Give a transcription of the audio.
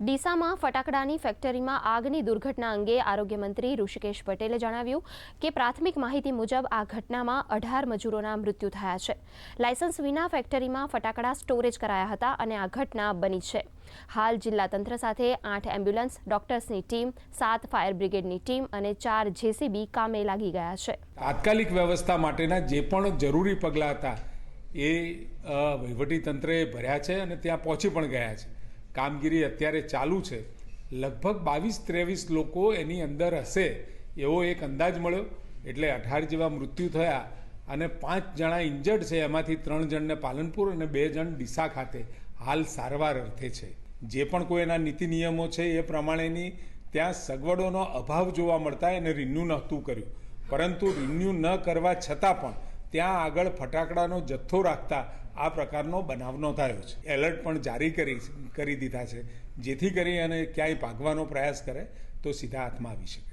ડીસામાં ફટાકડાની ફેક્ટરીમાં આગની દુર્ઘટના અંગે આરોગ્યમંત્રી ઋષિકેશ પટેલે જણાવ્યું કે પ્રાથમિક માહિતી મુજબ આ ઘટનામાં અઢાર મજૂરોના મૃત્યુ થયા છે. લાયસન્સ વિના ફેક્ટરીમાં ફટાકડા સ્ટોરેજ કરાયા હતા અને આ ઘટના બની છે. હાલ જિલ્લા તંત્ર સાથે આઠ એમ્બ્યુલન્સ, ડોક્ટર્સની ટીમ, સાત ફાયર બ્રિગેડની ટીમ અને ચાર જેસીબી કામે લાગી ગયા છે. તાત્કાલિક વ્યવસ્થા માટેના જે પણ જરૂરી પગલાં હતા એ વહીવટીતંત્રે ભર્યા છે અને ત્યાં પહોંચી પણ ગયા છે. કામગીરી અત્યારે ચાલુ છે. લગભગ બાવીસ ત્રેવીસ લોકો એની અંદર હશે, એવો એક અંદાજ મળ્યો. એટલે અઢાર જેવા મૃત્યુ થયા અને પાંચ જણા ઇન્જર્ડ છે, એમાંથી ત્રણ જણને પાલનપુર અને બે જણ ડીસા ખાતે હાલ સારવાર અર્થે છે. જે પણ કોઈ એના નીતિ નિયમો છે એ પ્રમાણેની ત્યાં સગવડોનો અભાવ જોવા મળતા એને રિન્યુ નહોતું કર્યું. પરંતુ રિન્યુ ન કરવા છતાં પણ ત્યાં આગળ ફટાકડાનો જથ્થો રાખતા આ પ્રકારનો બનાવનો થયો છે. એલર્ટ પણ જારી કરી કરી દીધા છે. જેથી કરી અને ક્યાંય ભાગવાનો પ્રયાસ કરે તો સીધા હાથમાં આવી શકે.